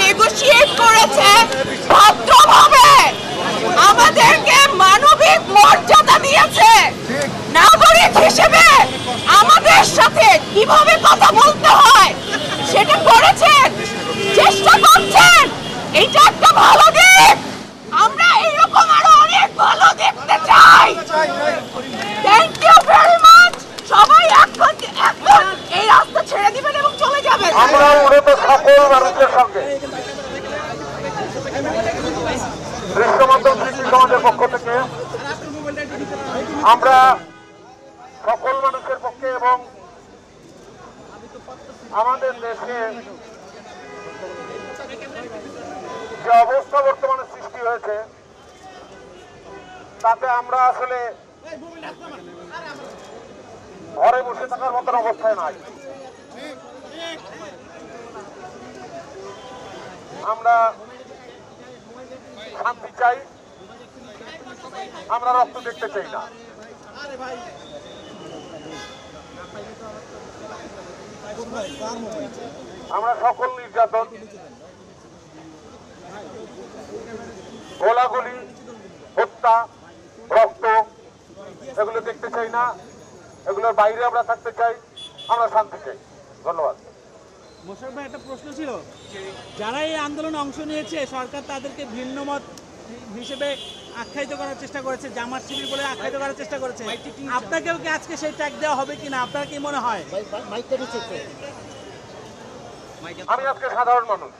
Negotiate করেছে, ভদ্রভাবে আমাদেরকে মানবিক মর্যাদা দিয়েছে। নাগরিক হিসেবে আমাদের সাথে কীভাবে কথা বলতে হয়, সেটা করেছেন, চেষ্টা করছেন। এটা একটা ভালো দিক। মূলত সকল মানুষের সঙ্গে। দৃশ্যমাধ্যম শিল্পী সমাজের পক্ষ থেকে আমরা সকল মানুষের পক্ষে এবং আমাদের দেশে যে অবস্থা বর্তমানে সৃষ্টি হয়েছে, তাতে আমরা আসলে ঘরে বসে থাকার মতন অবস্থায় নাই। আমরা শান্তি চাই, আমরা রক্ত দেখতে চাই না। আমরা সকল নির্যাতন, গোলাগুলি, হত্যা, রক্ত, এগুলো দেখতে চাই না। এগুলোর বাইরে আমরা থাকতে চাই, আমরা শান্তি চাই। ধন্যবাদ। মোশারফ ভাই একটা প্রশ্ন ছিল। যারা এই আন্দোলনে অংশ নিয়েছে সরকার তাদেরকে ভিন্ন মত হিসেবে আখ্যায়িত করার চেষ্টা করেছে জামাত শিবির বলে আখ্যায়িত করার চেষ্টা করেছে। আপনাকেও কি আজকে সেই ট্যাগ দেওয়া হবে কিনা? আপনার কি মনে হয়? আমি আজকে সাধারণ মানুষ।